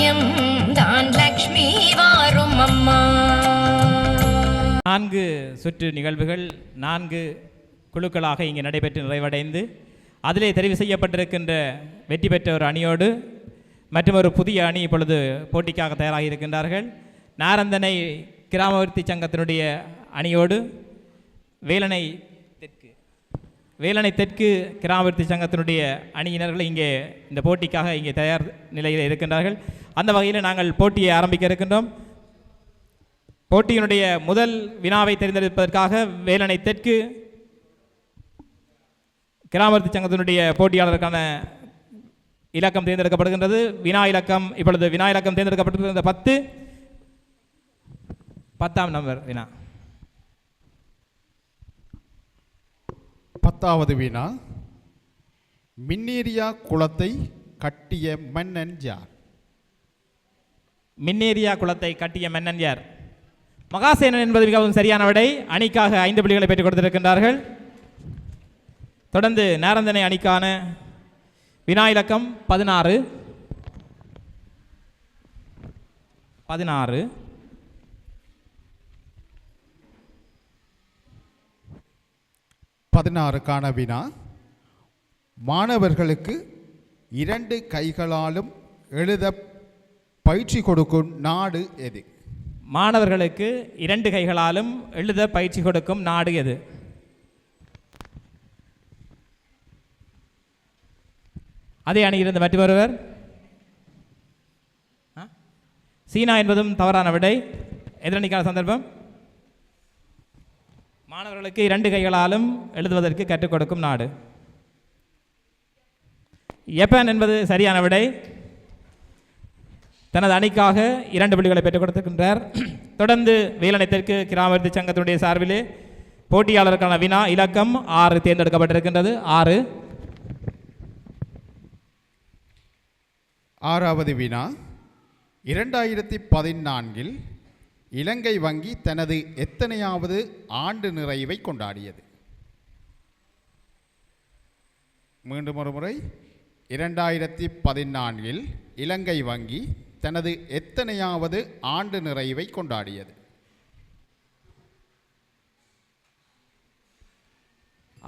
பாக்கியம் தான் லக்ஷ்மி வாரும் அம்மா. நான்கு சுற்று நிகழ்வுகள் நான்கு குழுக்களாக இங்கே நடைபெற்று நிறைவடைந்து அதிலே தெரிவு செய்யப்பட்டிருக்கின்ற வெற்றி பெற்ற ஒரு அணியோடு மற்றும் ஒரு புதிய அணி இப்பொழுது போட்டிக்காக தயாராகி இருக்கின்றார்கள் நாரந்தனை கிராமவர்த்தி சங்கத்தினுடைய அணியோடு வேலனை தெற்கு வேலனை தெற்கு கிராமவர்த்தி சங்கத்தினுடைய அணியினர்கள் இங்கே இந்த போட்டிக்காக இங்கே தயார் நிலையில் இருக்கின்றார்கள். அந்த வகையில் நாங்கள் போட்டியை ஆரம்பிக்க இருக்கின்றோம். போட்டியினுடைய முதல் வினாவை தேர்ந்தெடுப்பதற்காக வேலனை தெற்கு கிராமத்து சங்கத்தினுடைய போட்டியாளருக்கான இலக்கம் தேர்ந்தெடுக்கப்படுகின்றது. வினா இலக்கம் இப்பொழுது வினா இலக்கம் தேர்ந்தெடுக்கப்பட்டிருந்த பத்து பத்தாம் நம்பர் வினா. பத்தாவது வினா மின்னேரியா குளத்தை கட்டிய மன்னன் யார்? மின்னேரியா குளத்தை கட்டிய மன்னன் யார் மகாசேனன் என்பது மிகவும் சரியான விடை. அணிக்காக ஐந்து புள்ளிகளை பெற்றுக் கொடுத்திருக்கின்றார்கள். தொடர்ந்து நேரந்தனை அணிக்கான வினா இலக்கம் பதினாறு. பதினாறு. பதினாறுக்கான வினா. மாணவர்களுக்கு இரண்டு கைகளாலும் எழுத பயிற்சி கொடுக்கும் நாடு எது? மாணவர்களுக்கு இரண்டு கைகளாலும் எழுத பயிற்சி கொடுக்கும் நாடு எது? அதே அணியிலிருந்து மற்ற ஒருவர். சீனா என்பதும் தவறான விடை. எதிரணிக்கான சந்தர்ப்பம். மாணவர்களுக்கு இரண்டு கைகளாலும் எழுதுவதற்கு கற்றுக் கொடுக்கும் நாடு. ஜப்பான் என்பது சரியான விடை. தனது அணிக்காக இரண்டு புள்ளிகளை பெற்றுக் கொடுத்திருக்கின்றார். தொடர்ந்து வேலனை தெற்கு கிராமத்து சங்கத்தினுடைய சார்பிலே போட்டியாளருக்கான வினா இலக்கம் ஆறு தேர்ந்தெடுக்கப்பட்டிருக்கின்றது. ஆறு. ஆறாவது வினா. இரண்டாயிரத்தி பதினான்கில் இலங்கை வங்கி தனது எத்தனையாவது ஆண்டு நிறைவை கொண்டாடியது? மீண்டும் ஒரு முறை. இரண்டாயிரத்தி பதினான்கில் இலங்கை வங்கி தனது எத்தனையாவது ஆண்டு நிறைவை கொண்டாடியது?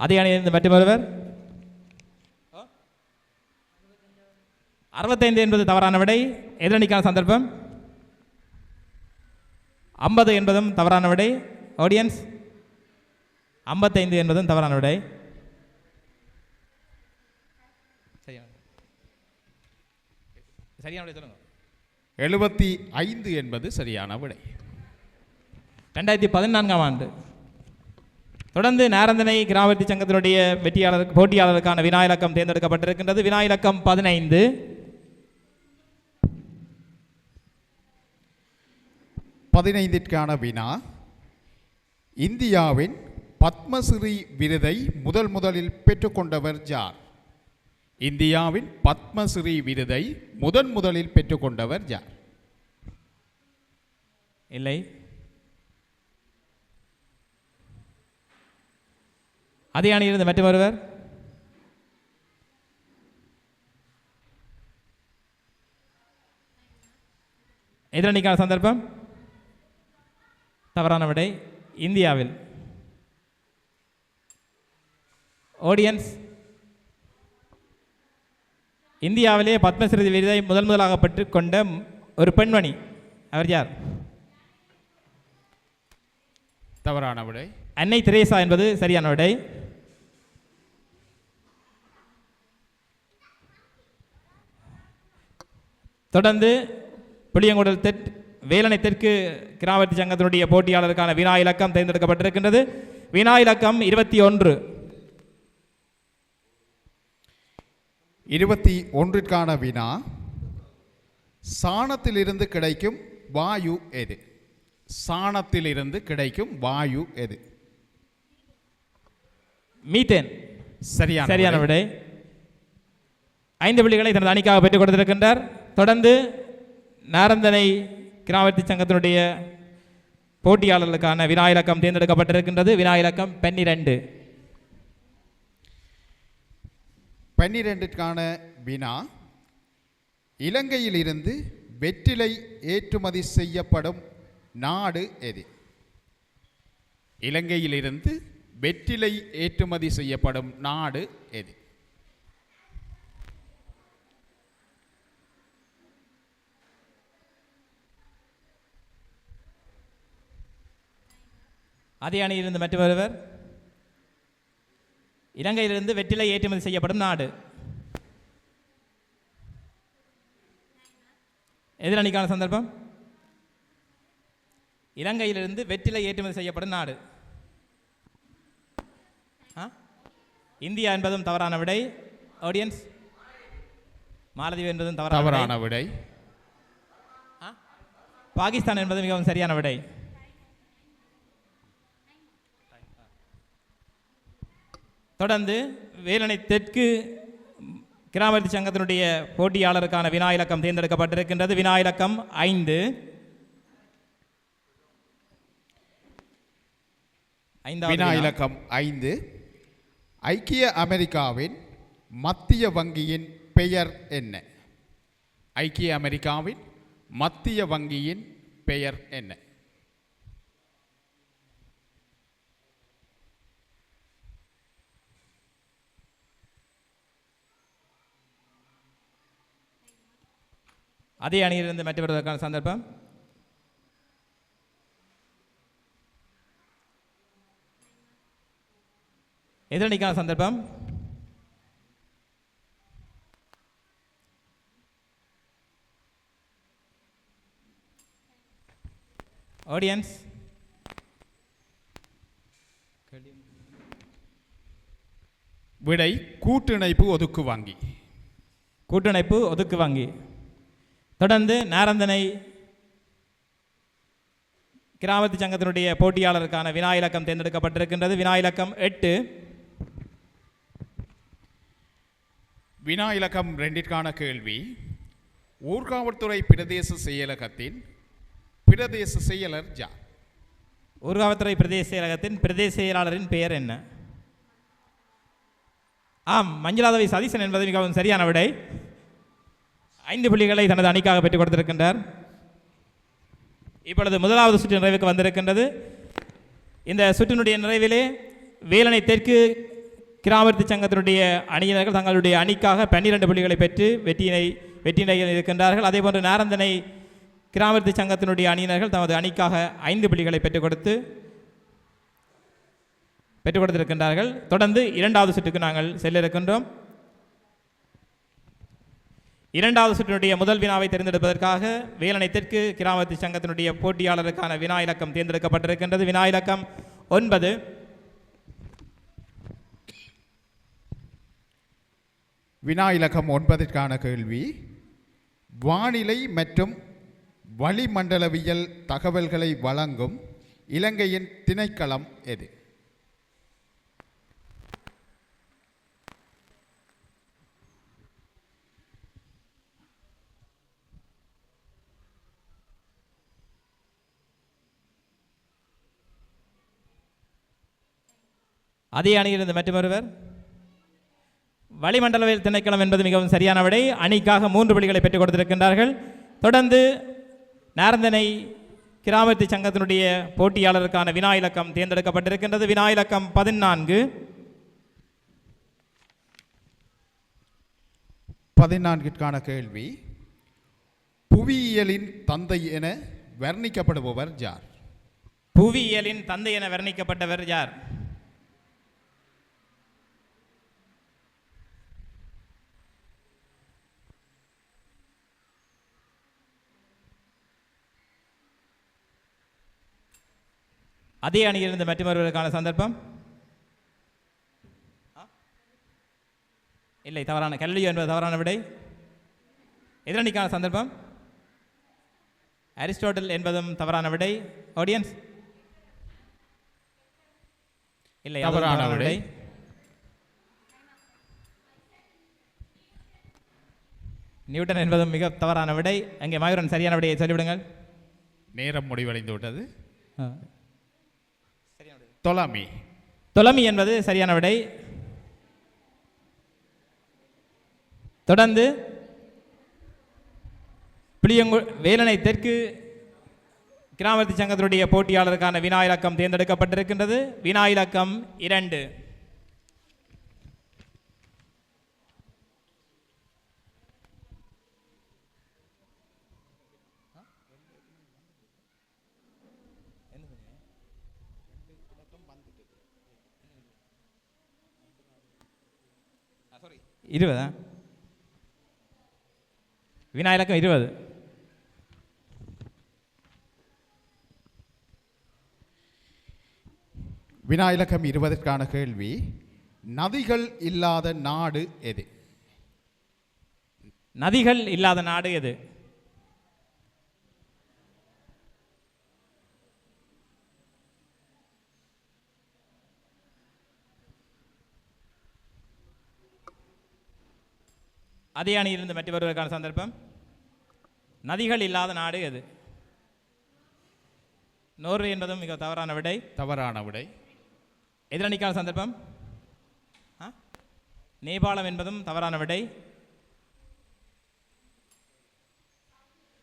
அதே அணியிலிருந்து மற்றொருவர் அறுபத்தைந்து என்பது தவறான விடை. எதிரணிக்கான சந்தர்ப்பம்? ஐம்பது என்பதும் தவறான விடை. ஆடியன்ஸ் ஐம்பத்தைந்து என்பதும் தவறான விடை. சரியான சரியான விடை சொல்லுங்கள் எழுபத்தி ஐந்து என்பது சரியான விடை. ரெண்டாயிரத்தி பதினான்காம் ஆண்டு. தொடர்ந்து நாரந்தனை கிராமத்தி சங்கத்தினுடைய வெற்றியாளர் போட்டியாளருக்கான வினா இலக்கம் தேர்ந்தெடுக்கப்பட்டிருக்கின்றது. வினா இலக்கம் பதினைந்து. பதினைந்திற்கான வினா. இந்தியாவின் பத்மஸ்ரீ விருதை முதல் முதலில் பெற்றுக்கொண்டவர் யார்? இந்தியாவின் பத்மஸ்ரீ விருதை முதன் முதலில் பெற்றுக்கொண்டவர் யார்? இல்லை. அதே அணியிலிருந்து மற்றும் ஒருவர். எதிரணிக்கான சந்தர்ப்பம். தவறான விடை இந்தியாவில். ஆடியன்ஸ் இந்தியாவிலே பத்மஸ்ரீ விருதை முதல் முதலாக பெற்றுக்கொண்ட ஒரு பெண்மணி அவர் யார்? தவறான விடை. அன்னை தெரேசா என்பது சரியான விடை. தொடர்ந்து புளியங்குடல் தெற் வேலனை தெற்கு கிராமத்து சங்கத்தினுடைய போட்டியாளருக்கான வினா இலக்கம் தேர்ந்தெடுக்கப்பட்டிருக்கின்றது. வினா இலக்கம் இருபத்தி ஒன்று. இருபத்தி ஒன்றிற்கான வினா சாணத்திலிருந்து கிடைக்கும் வாயு எது? சாணத்திலிருந்து கிடைக்கும் வாயு எது? மீத்தேன். சரியான சரியான விடை. ஐந்து புள்ளிகளை தனது அணிக்காக பெற்றுக் கொடுத்திருக்கின்றார். தொடர்ந்து நாரந்தனை கிராமத்து சங்கத்தினுடைய போட்டியாளர்களுக்கான வினா இலக்கம் தேர்ந்தெடுக்கப்பட்டிருக்கின்றது. வினா இலக்கம் பன்னிரண்டு. பன்னிரெண்டிற்கான வினா. இலங்கையிலிருந்து வெற்றிலை ஏற்றுமதி செய்யப்படும் நாடு எது? இலங்கையிலிருந்து வெற்றிலை ஏற்றுமதி செய்யப்படும் நாடு எது? அதே அணியிலிருந்து மற்றொருவர் இலங்கையிலிருந்து வெற்றிலை ஏற்றுமதி செய்யப்படும் நாடு. எதிர் அணிக்கான சந்தர்ப்பம்? இலங்கையிலிருந்து வெற்றிலை ஏற்றுமதி செய்யப்படும் நாடு. ஆ? இந்தியா என்பதும் தவறான விடை. ஆடியன்ஸ் மாலதீவு என்பதும் தவறான விடை. தவறான விடை. பாகிஸ்தான் என்பது மிகவும் சரியான விடை. தொடர்ந்து வேலனை தெற்கு கிராமத்து சங்கத்தினுடைய போட்டியாளருக்கான வினா இலக்கம் தேர்ந்தெடுக்கப்பட்டிருக்கின்றது. வினா இலக்கம் ஐந்து வினா. இலக்கம் ஐந்து. ஐக்கிய அமெரிக்காவின் மத்திய வங்கியின் பெயர் என்ன? ஐக்கிய அமெரிக்காவின் மத்திய வங்கியின் பெயர் என்ன? அதே அணியிலிருந்து மற்றவர்களுக்கான சந்தர்ப்பம். எதிரணிக்கான சந்தர்ப்பம். ஆடியன்ஸ் விடை கூட்டிணைப்பு ஒதுக்கு வங்கி. கூட்டணைப்பு ஒதுக்கு வங்கி. தொடர்ந்து நாரந்தனை கிராமத்து சங்கத்தினுடைய போட்டியாளருக்கான வினா இலக்கம் தேர்ந்தெடுக்கப்பட்டிருக்கின்றது. வினா இலக்கம் எட்டு. வினா இலக்கம் ரெண்டிற்கான கேள்வி. ஊர்காவல்துறை பிரதேச செயலகத்தின் பிரதேச செயலர் ஜார் ஊர்காவத்துறை பிரதேச செயலகத்தின் பிரதேச செயலாளரின் பெயர் என்ன? ஆம் மஞ்சளாதவி சதீசன் என்பது மிகவும் சரியான விடை. ஐந்து புள்ளிகளை தனது அணிக்காக பெற்றுக் கொடுத்திருக்கின்றார். இப்பொழுது முதலாவது சுற்று நிறைவுக்கு வந்திருக்கின்றது. இந்த சுற்றினுடைய நிறைவிலே வேலனை தெற்கு கிராமத்து சங்கத்தினுடைய அணியினர்கள் தங்களுடைய அணிக்காக பன்னிரண்டு புள்ளிகளை பெற்று வெற்றியினை வெற்றியினையில் இருக்கின்றார்கள். அதேபோன்று நாரந்தனை கிராமத்து சங்கத்தினுடைய அணியினர்கள் தமது அணிக்காக ஐந்து புள்ளிகளை பெற்றுக் கொடுத்து பெற்றுக் கொடுத்திருக்கின்றார்கள். தொடர்ந்து இரண்டாவது சுற்றுக்கு நாங்கள் செல்ல இருக்கின்றோம் இரண்டாவது சுற்றினுடைய முதல் வினாவை தேர்ந்தெடுப்பதற்காக வேலனை தெற்கு கிராமத்து சங்கத்தினுடைய போட்டியாளருக்கான வினா இலக்கம் தேர்ந்தெடுக்கப்பட்டிருக்கின்றது. வினா இலக்கம் ஒன்பது. வினா இலக்கம் ஒன்பதிற்கான கேள்வி. வானிலை மற்றும் வளிமண்டலவியல் தகவல்களை வழங்கும் இலங்கையின் திணைக்களம் எது? அதே அணியிலிருந்து மற்றொருவர். வளிமண்டலவியல் திணைக்களம் என்பது மிகவும் சரியான விடை. அணிக்காக மூன்று புள்ளிகளை பெற்றுக் கொடுத்திருக்கின்றார்கள். தொடர்ந்து நாரந்தனை கிராமத்து சங்கத்தினுடைய போட்டியாளருக்கான வினா இலக்கம் தேர்ந்தெடுக்கப்பட்டிருக்கின்றது. வினா இலக்கம் பதினான்கு. பதினான்கிற்கான கேள்வி. புவியியலின் தந்தை என வர்ணிக்கப்படுபவர் ஜார் புவியியலின் தந்தை என வர்ணிக்கப்பட்டவர் யார்? அதே அணியிலிருந்து மற்றொருவருக்கான சந்தர்ப்பம்? இல்லை தவறான கல்வி என்பது தவறான விடை. எதிரணிக்கான சந்தர்ப்பம்? அரிஸ்டோட்டல் என்பதும் தவறான விடை. ஆடியன்ஸ் இல்லை தவறான விடை. நியூட்டன் என்பதும் மிக தவறான விடை. அங்கே மயூரன் சரியான விடையை சொல்லிவிடுங்கள். நேரம் முடிவடைந்து விட்டது. தொலாமி தொலமி என்பது சரியான விடை. தொடர்ந்து புளியங்கு வேலனை தெற்கு கிராமத்து சங்கத்தினுடைய போட்டியாளருக்கான வினா இலக்கம் தேர்ந்தெடுக்கப்பட்டிருக்கின்றது. வினா இலக்கம் இரண்டு. இருபதா. வினா இலக்கம் இருபது. வினா இலக்கம் இருபதற்கான கேள்வி நதிகள் இல்லாத நாடு எது? நதிகள் இல்லாத நாடு எது? அதே அணியிலிருந்து மற்றவர்களுக்கான சந்தர்ப்பம்? நதிகள் இல்லாத நாடு எது? நோர்வே என்பதும் மிக தவறான விடை. தவறான விடை. எதிரணிக்கான சந்தர்ப்பம்? ஆ? நேபாளம் என்பதும் தவறான விடை.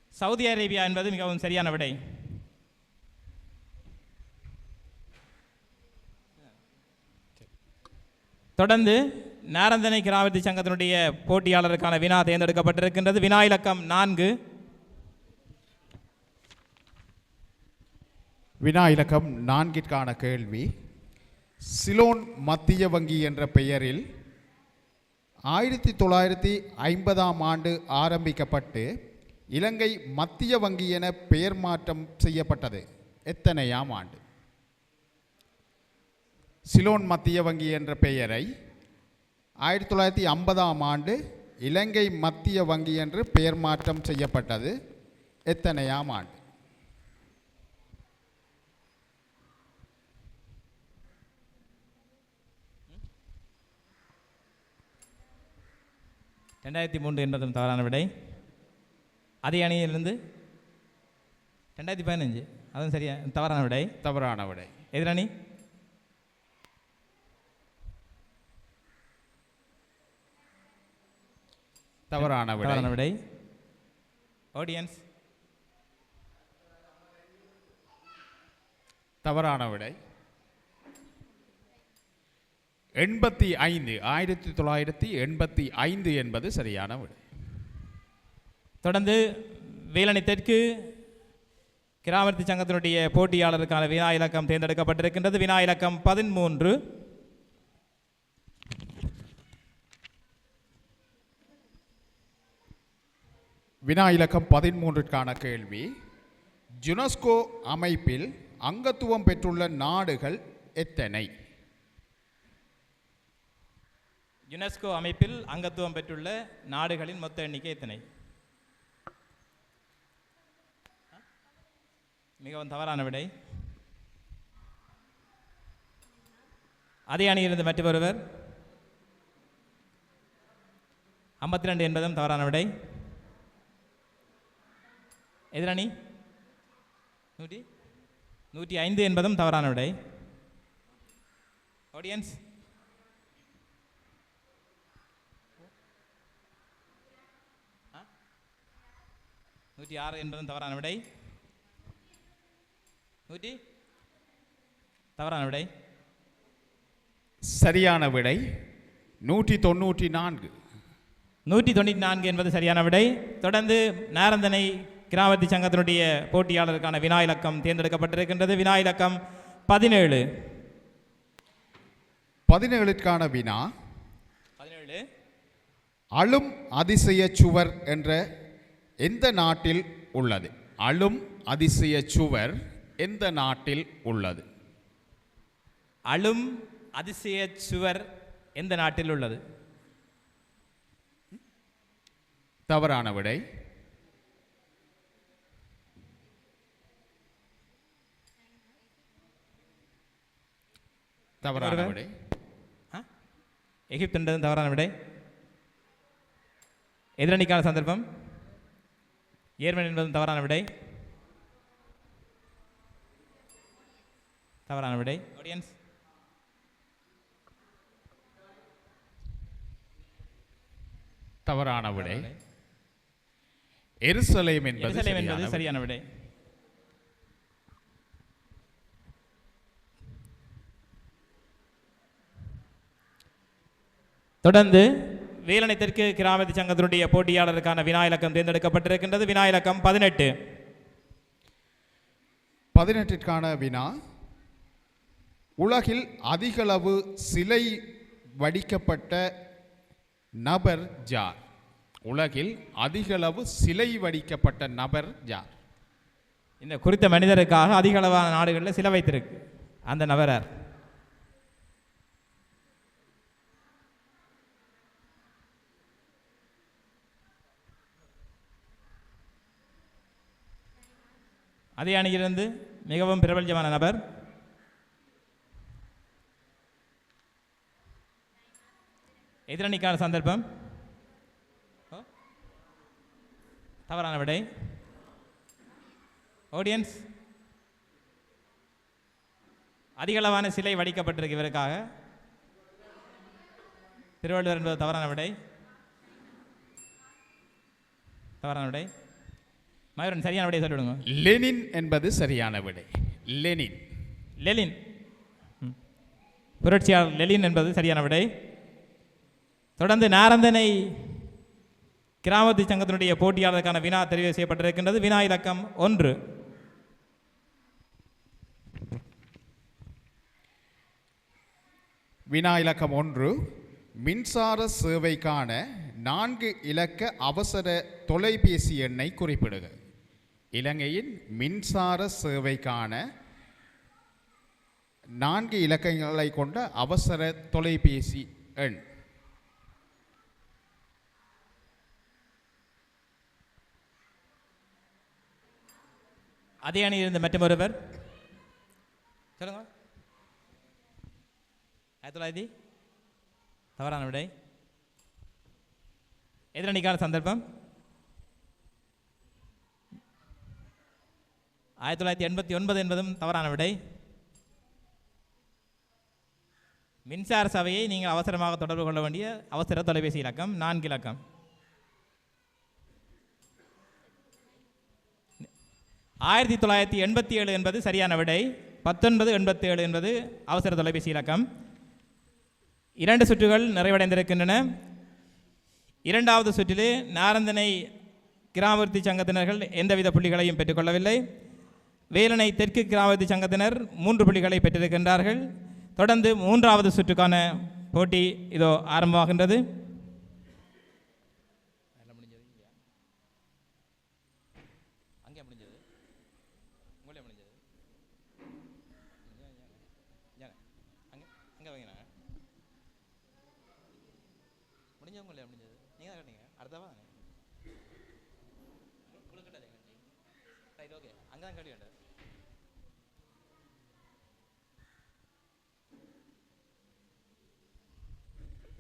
சவுதி அரேபியா என்பது மிகவும் சரியான விடை. தொடர்ந்து நாரந்தனை கிராமத்தி சங்கத்தினுடைய போட்டியாளருக்கான வினா தேர்ந்தெடுக்கப்பட்டிருக்கின்றது. வினா இலக்கம் நான்கு. வினா இலக்கம் நான்கிற்கான கேள்வி. சிலோன் மத்திய வங்கி என்ற பெயரில் ஆயிரத்தி தொள்ளாயிரத்தி ஐம்பதாம் ஆண்டு ஆரம்பிக்கப்பட்டு இலங்கை மத்திய வங்கி என பெயர் மாற்றம் செய்யப்பட்டது. எத்தனையாம் ஆண்டு? சிலோன் மத்திய வங்கி என்ற பெயரை ஆயிரத்தி தொள்ளாயிரத்தி ஐம்பதாம் ஆண்டு இலங்கை மத்திய வங்கி என்று பெயர் மாற்றம் செய்யப்பட்டது. எத்தனையாம் ஆண்டு? ரெண்டாயிரத்தி மூன்று என்பதும் தவறான விடை. அதே அணியிலிருந்து ரெண்டாயிரத்தி பதினஞ்சு. அதுவும் சரியா? தவறான விடை. தவறான விடை. எதிரணி? தவறான விடை. தவறான விடை. ஆடியன்ஸ் தவறான விடை. எண்பத்தி ஐந்து ஆயிரத்தி தொள்ளாயிரத்தி எண்பத்தி ஐந்து என்பது சரியான விடை. தொடர்ந்து வேலணி தெற்கு கிராமத்து சங்கத்தினுடைய போட்டியாளருக்கான வினா இலக்கம் தேர்ந்தெடுக்கப்பட்டிருக்கின்றது. வினா இலக்கம் பதிமூன்று. வினா இலக்கம் பதிமூன்றிற்கான கேள்வி. ஜுனஸ்கோ அமைப்பில் அங்கத்துவம் பெற்றுள்ள நாடுகள் எத்தனை? யுனெஸ்கோ அமைப்பில் அங்கத்துவம் பெற்றுள்ள நாடுகளின் மொத்த எண்ணிக்கை எத்தனை? மிகவும் தவறான விடை. அதே அணியிலிருந்து மற்றொருவர். ஐம்பத்தி ரெண்டு என்பதும் தவறான விடை. எதிரணி நூற்றி? நூற்றி ஐந்து என்பதும் தவறான விடை. ஆடியன்ஸ் நூற்றி ஆறு என்பதும் தவறான விடை. நூற்றி? தவறான விடை. சரியான விடை. நூற்றி தொண்ணூற்றி நான்கு. நூற்றி தொண்ணூற்றி நான்கு என்பது சரியான விடை. தொடர்ந்து நாரந்தனை கிராமத்தி சங்கத்தினுடைய போட்டியாளருக்கான வினா இலக்கம் தேர்ந்தெடுக்கப்பட்டிருக்கின்றது. வினா இலக்கம் பதினேழு. பதினேழுக்கான வினா பதினேழு. அழும் அதிசய சுவர் என்ற எந்த நாட்டில் உள்ளது? அழும் அதிசய சுவர் எந்த நாட்டில் உள்ளது? அழும் அதிசய சுவர் எந்த நாட்டில் உள்ளது? தவறான விடை. தவறான. விடை. ஆ? எகிப்து என்பதும் தவறான விடை. எதிரணிக்கான சந்தர்ப்பம். ஏர்மன் என்பதும் தவறான விடை. தவறான விடை. ஆடியன்ஸ் தவறான விடை. எருசலேம் என்பது சரியான விடை. தொடர்ந்து வேலனை தெற்கு கிராமத்து சங்கத்தினுடைய போட்டியாளருக்கான வினா இலக்கம் தேர்ந்தெடுக்கப்பட்டிருக்கின்றது. வினா இலக்கம் பதினெட்டு. பதினெட்டிற்கான வினா. உலகில் அதிகளவு சிலை வடிக்கப்பட்ட நபர் ஜார் உலகில் அதிகளவு சிலை வடிக்கப்பட்ட நபர் ஜார் இந்த குறித்த மனிதருக்காக அதிக அளவான நாடுகளில் சில வைத்திருக்கு. அந்த நபரார் அதே அணியிலிருந்து மிகவும் பிரபல்யமான நபர். எதிரணிக்கான சந்தர்ப்பம். ஓ? தவறான விடை. ஆடியன்ஸ் அதிகளவான சிலை வடிக்கப்பட்டிருக்கு இவருக்காக திருவள்ளுவர் என்பது தவறான விடை. தவறான விடை. மயூரன் சரியான விடையை சொல்லிவிடுங்க. லெனின் என்பது சரியான விடை. லெனின். லெலின். புரட்சியாளர் லெலின் என்பது சரியான விடை. தொடர்ந்து நாரந்தனை கிராமத்து சங்கத்தினுடைய போட்டியாளருக்கான வினா தெரிவு செய்யப்பட்டிருக்கின்றது. வினா இலக்கம் ஒன்று. வினா இலக்கம் ஒன்று. மின்சார சேவைக்கான நான்கு இலக்க அவசர தொலைபேசி எண்ணை குறிப்பிடுக. இலங்கையின் மின்சார சேவைக்கான நான்கு இலக்கங்களை கொண்ட அவசர தொலைபேசி எண். அதே அணியில் இருந்த மற்றொருவர். சொல்லுங்க. ஆயிரத்தி தொள்ளாயிரத்தி தவறான விடை. எதிரணிக்கான சந்தர்ப்பம். ஆயிரத்தி தொள்ளாயிரத்தி எண்பத்தி ஒன்பது என்பதும் தவறான விடை. மின்சார சபையை நீங்கள் அவசரமாக தொடர்பு கொள்ள வேண்டிய அவசர தொலைபேசி இலக்கம் நான்கு இலக்கம். ஆயிரத்தி தொள்ளாயிரத்தி எண்பத்தி ஏழு என்பது சரியான விடை. பத்தொன்பது எண்பத்தி ஏழு என்பது அவசர தொலைபேசி இலக்கம். இரண்டு சுற்றுகள் நிறைவடைந்திருக்கின்றன. இரண்டாவது சுற்றிலே நாரந்தனை கிராமவர்த்தி சங்கத்தினர்கள் எந்தவித புள்ளிகளையும் பெற்றுக்கொள்ளவில்லை. வேலனை தெற்கு கிராமத்து சங்கத்தினர் மூன்று புள்ளிகளை பெற்றிருக்கின்றார்கள். தொடர்ந்து மூன்றாவது சுற்றுக்கான போட்டி இதோ ஆரம்பமாகின்றது அங்கே முடிஞ்சது உங்களே முடிஞ்சது அங்கே அங்கே வைங்க முடிஞ்சது உங்களே முடிஞ்சது நீங்கள் தான் கேட்டீங்க அடுத்தவா உங்களுக்கு கேட்டதே ரைட் ஓகே அங்கே தான் கேள்வி வேண்டாம்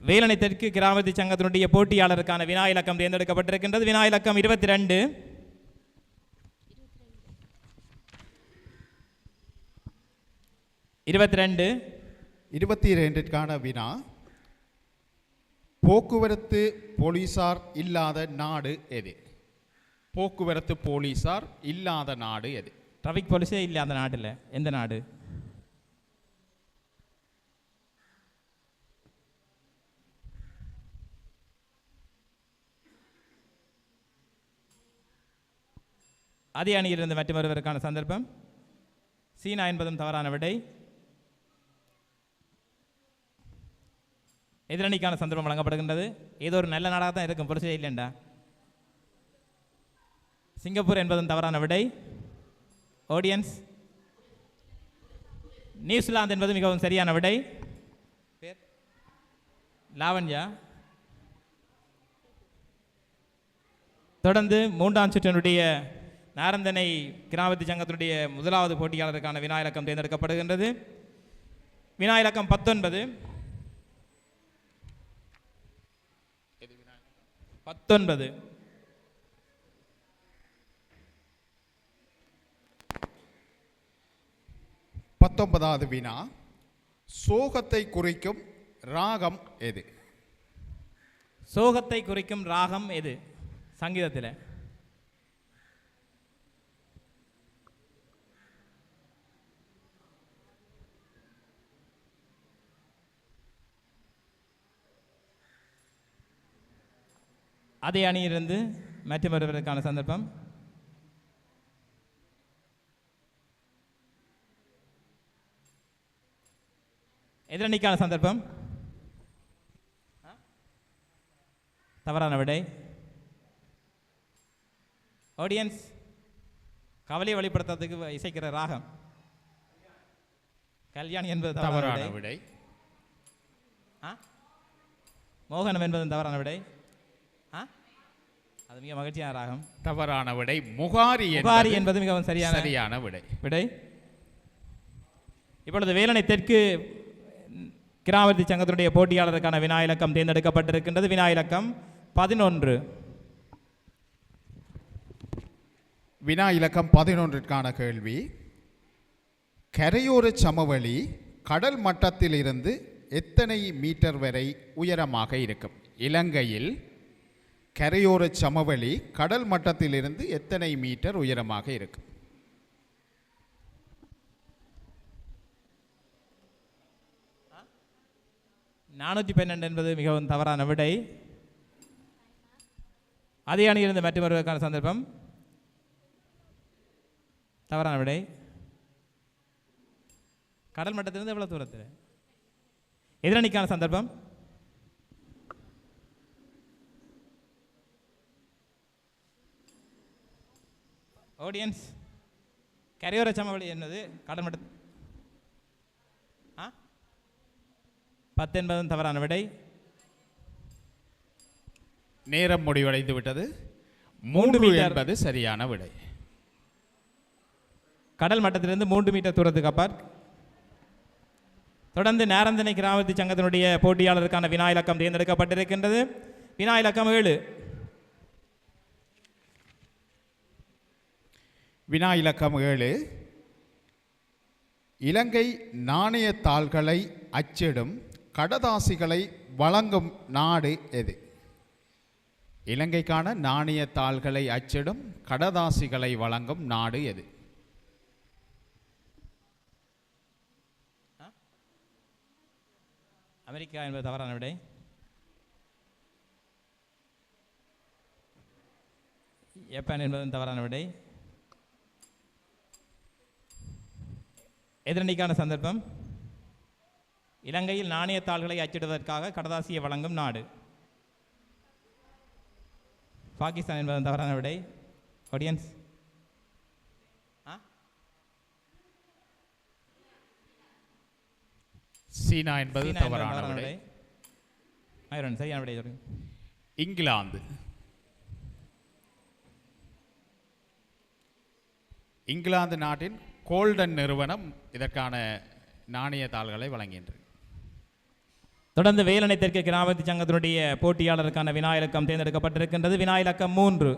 வேலனை தெற்கு கிராமத்து சங்கத்தினுடைய போட்டியாளருக்கான வினா இலக்கம் தேர்ந்தெடுக்கப்பட்டிருக்கின்றது. வினா இலக்கம் இருபத்தி ரெண்டு இருபத்தி ரெண்டு இருபத்தி ரெண்டிற்கான வினா போக்குவரத்து போலீசார் இல்லாத நாடு எது? போக்குவரத்து போலீசார் இல்லாத நாடு எது? டிராஃபிக் போலீஸே இல்லை அந்த நாட்டில் எந்த நாடு? அதே அணியில் இருந்து மற்றொருவருக்கான சந்தர்ப்பம். சீனா என்பதும் தவறான விடை. எதிரணிக்கான சந்தர்ப்பம் வழங்கப்படுகின்றது. ஏதோ ஒரு நல்ல நாடாக தான் இருக்கும் பொருசே இல்லைண்டா. சிங்கப்பூர் என்பதும் தவறான விடை. ஆடியன்ஸ் நியூசிலாந்து என்பது மிகவும் சரியான விடை. பேர்? லாவண்யா. தொடர்ந்து மூன்றாம் சுற்றினுடைய நாரந்தனை கிராமத்து சங்கத்தினுடைய முதலாவது போட்டியாளருக்கான வினா இலக்கம் தேர்ந்தெடுக்கப்படுகின்றது. வினா இலக்கம் பத்தொன்பது. பத்தொன்பது. பத்தொன்பதாவது வினா சோகத்தை குறிக்கும் ராகம் எது? சோகத்தை குறிக்கும் ராகம் எது? சங்கீதத்தில். அதே அணியிலிருந்து மற்றும் ஒருவருக்கான சந்தர்ப்பம். எதிரணிக்கான சந்தர்ப்பம்? தவறான விடை. ஆடியன்ஸ் கவலையை வெளிப்படுத்துறதுக்கு இசைக்கிற ராகம். கல்யாணி என்பது தவறான விடை. மோகனம் என்பதும் தவறான விடை. அது மிக மகிழ்ச்சியான ராகம். தவறான விடை முகாரி புகாரி என்பது மிகவும் சரியான சரியான விடை. விடை. இப்பொழுது வேலனை தெற்கு கிராமத்தி சங்கத்தினுடைய போட்டியாளருக்கான வினா இலக்கம் தேர்ந்தெடுக்கப்பட்டிருக்கின்றது. வினா இலக்கம் பதினொன்று. வினா இலக்கம் பதினொன்றிற்கான கேள்வி. கரையோர சமவெளி கடல் மட்டத்தில் இருந்து எத்தனை மீட்டர் வரை உயரமாக இருக்கும்? இலங்கையில் கரையோர சமவெளி கடல் மட்டத்திலிருந்து எத்தனை மீட்டர் உயரமாக இருக்கும் நானூற்றி பன்னெண்டு என்பது மிகவும் தவறான விடை. அதே அணியிலிருந்து மற்றொருவருக்கான சந்தர்ப்பம். தவறான விடை. கடல் மட்டத்திலிருந்து எவ்வளவு தூரத்தில்? எதிரணிக்கான சந்தர்ப்பம். ஆடியன்ஸ் கரையோர சமவெளி என்னது? கடல் மட்ட ஆ? பத்து என்பதும் தவறான விடை. நேரம் முடிவடைந்து விட்டது. மூன்று. என்பது சரியான விடை. கடல் மட்டத்திலிருந்து மூன்று மீட்டர் தூரத்துக்கு அப்பால் தொடர்ந்து நேரந்தனை கிராமத்து சங்கத்தினுடைய போட்டியாளருக்கான வினா இலக்கம் தேர்ந்தெடுக்கப்பட்டிருக்கின்றது. வினா இலக்கம் ஏழு. வினா இலக்கம் ஏழு. இலங்கை நாணயத்தாள்களை அச்சிடும் கடதாசிகளை வழங்கும் நாடு எது? இலங்கைக்கான நாணயத்தாள்களை அச்சிடும் கடதாசிகளை வழங்கும் நாடு எது? அமெரிக்கா என்பது தவறான விடை. ஜப்பான் என்பதும் தவறான விடை. எதிரணிக்கான சந்தர்ப்பம். இலங்கையில் நாணயத்தாள்களை அச்சிடுவதற்காக கடதாசியை வழங்கும் நாடு. பாகிஸ்தான் என்பதும் தவறான விடை. ஆடியன்ஸ் சீனா என்பது தவறான விடை. சரியான விடை சொல்லுங்க. இங்கிலாந்து. இங்கிலாந்து நாட்டின் கோல்டன் நிறுவனம் இதற்கான நாணயத்தாள்களை வழங்குகின்றது தொடர்ந்து வேலனை தெற்கு கிராமத்து சங்கத்தினுடைய போட்டியாளருக்கான வினா இலக்கம் தேர்ந்தெடுக்கப்பட்டிருக்கின்றது. வினா இலக்கம் மூன்று.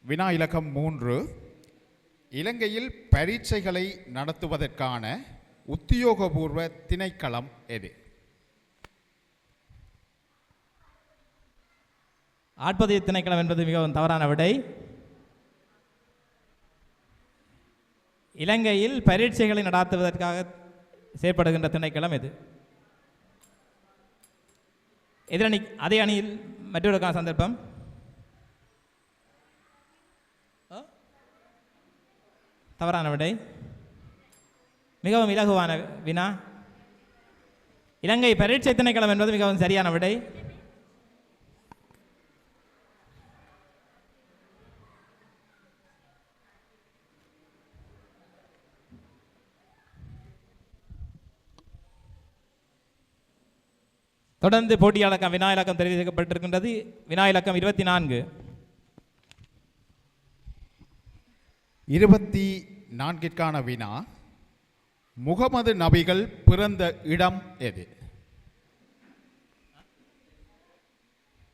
வினா இலக்கம் மூன்று. இலங்கையில் பரீட்சைகளை நடத்துவதற்கான உத்தியோகபூர்வ திணைக்களம் எது? ஆட்பதிவு திணைக்களம் என்பது மிகவும் தவறான விடை. இலங்கையில் பரீட்சைகளை நடாத்துவதற்காக செயற்படுகின்ற திணைக்களம் எது? எதிரணி அதே அணியில் மற்றொருக்கான சந்தர்ப்பம். தவறான விடை. மிகவும் இலகுவான வினா. இலங்கை பரீட்சை திணைக்களம் என்பது மிகவும் சரியான விடை. தொடர்ந்து போட்டியாளக்கம் வினா இலக்கம் தெரிவிக்கப்பட்டிருக்கின்றது. வினா இலக்கம் இருபத்தி நான்கு இருபத்தி நான்கிற்கான வினா. முகமது நபிகள் பிறந்த இடம் எது?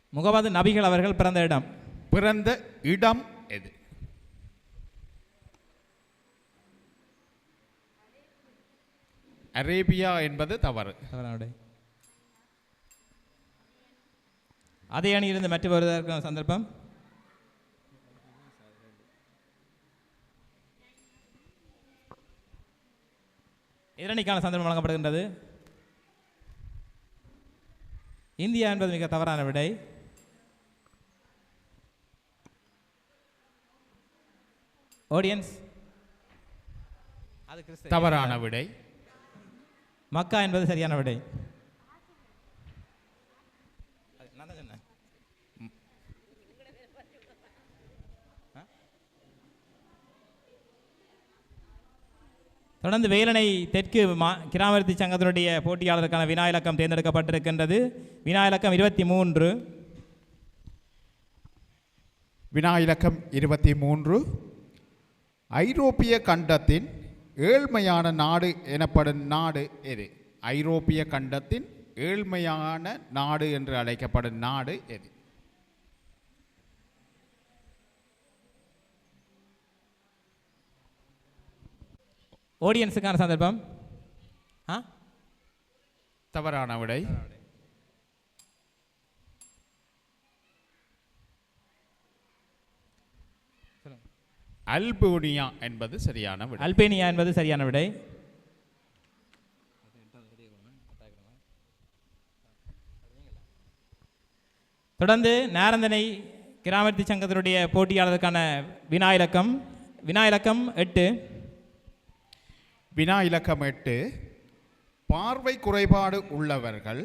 முகமது நபிகள் அவர்கள் பிறந்த இடம். பிறந்த இடம் எது? அரேபியா என்பது தவறு. தவறான அதே அணியிலிருந்து மற்ற வருவதற்கான சந்தர்ப்பம்? எதிரணிக்கான சந்தர்ப்பம் வழங்கப்படுகின்றது. இந்தியா என்பது மிக தவறான விடை. ஆடியன்ஸ் அது கிறிஸ்து. தவறான விடை. மக்கா என்பது சரியான விடை அது நான் தான் சொன்னேன். ஆ? தொடர்ந்து வேலனை தெற்கு மா கிராமர்த்தி சங்கத்தினுடைய போட்டியாளருக்கான வினா இலக்கம் தேர்ந்தெடுக்கப்பட்டிருக்கின்றது. வினா இலக்கம் இருபத்தி மூன்று. வினா இலக்கம் இருபத்தி மூன்று. ஐரோப்பிய கண்டத்தின் ஏழ்மையான நாடு எனப்படும் நாடு எது? ஐரோப்பிய கண்டத்தின் ஏழ்மையான நாடு என்று அழைக்கப்படும் நாடு எது? ஆடியன்ஸுக்கான சந்தர்ப்பம்? ஆ? தவறான விடை. அல்போனியா என்பது சரியான விடை. அல்பேனியா என்பது சரியான விடை. தொடர்ந்து நாரந்தனை கிராமத்தி சங்கத்தினுடைய போட்டியாளருக்கான வினா இலக்கம் வினா இலக்கம் எட்டு. வினா இலக்கம் எட்டு பார்வை குறைபாடு உள்ளவர்கள்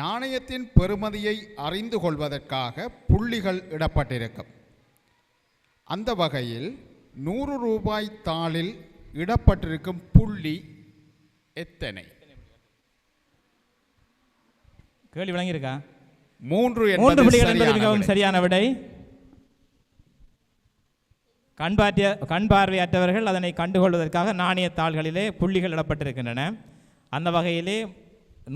நாணயத்தின் பெறுமதியை அறிந்து கொள்வதற்காக புள்ளிகள் இடப்பட்டிருக்கும். அந்த வகையில் நூறு ரூபாய் தாளில் இடப்பட்டிருக்கும் புள்ளி எத்தனை? கேள்வி விளங்கியிருக்கா? மூன்று மூன்று புள்ளிகள் என்பது மிகவும். சரியான விடை. கண் பார்த்திய கண் பார்வையற்றவர்கள் அதனை கண்டுகொள்வதற்காக நாணய தாள்களிலே புள்ளிகள் இடப்பட்டிருக்கின்றன. அந்த வகையிலே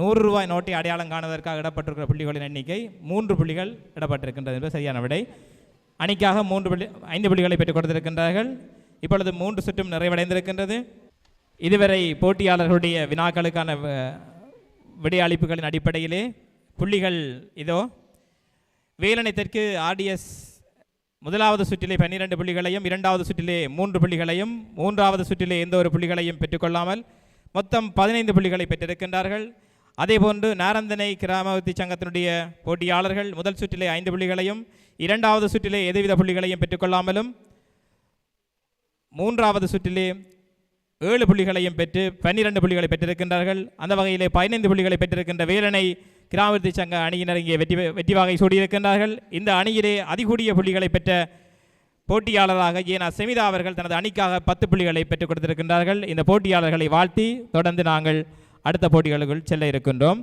நூறு ரூபாய் நோட்டை அடையாளம் காணுவதற்காக இடப்பட்டிருக்கிற புள்ளிகளின் எண்ணிக்கை மூன்று புள்ளிகள் இடப்பட்டிருக்கின்றது என்பது சரியான விடை. அணிக்காக மூன்று புள்ளி ஐந்து புள்ளிகளை பெற்றுக் கொடுத்திருக்கின்றார்கள். இப்பொழுது மூன்று சுற்றும் நிறைவடைந்திருக்கின்றது. இதுவரை போட்டியாளர்களுடைய வினாக்களுக்கான விடையளிப்புகளின் அடிப்படையிலே புள்ளிகள் இதோ. வேலனை தெற்கு ஆர்டிஎஸ் முதலாவது சுற்றிலே பன்னிரண்டு புள்ளிகளையும் இரண்டாவது சுற்றிலே மூன்று புள்ளிகளையும் மூன்றாவது சுற்றிலே எந்த ஒரு புள்ளிகளையும் பெற்றுக்கொள்ளாமல் மொத்தம் பதினைந்து புள்ளிகளை பெற்றிருக்கின்றார்கள். அதேபோன்று நாரந்தனை கிராமவத்தி சங்கத்தினுடைய போட்டியாளர்கள் முதல் சுற்றிலே ஐந்து புள்ளிகளையும் இரண்டாவது சுற்றிலே எதுவித புள்ளிகளையும் பெற்றுக்கொள்ளாமலும் மூன்றாவது சுற்றிலே ஏழு புள்ளிகளையும் பெற்று பன்னிரண்டு புள்ளிகளை பெற்றிருக்கின்றார்கள். அந்த வகையிலே பதினைந்து புள்ளிகளை பெற்றிருக்கின்ற வீரனை கிராமத்தி சங்க அணியினர் இங்கே வெற்றி வெற்றி வாகை சூடியிருக்கின்றார்கள். இந்த அணியிலே அதிகூடிய புள்ளிகளை பெற்ற போட்டியாளராக ஏனா செமிதா அவர்கள் தனது அணிக்காக பத்து புள்ளிகளை பெற்றுக் கொடுத்திருக்கின்றார்கள். இந்த போட்டியாளர்களை வாழ்த்தி தொடர்ந்து நாங்கள் அடுத்த போட்டிகளுக்குள் செல்ல இருக்கின்றோம்.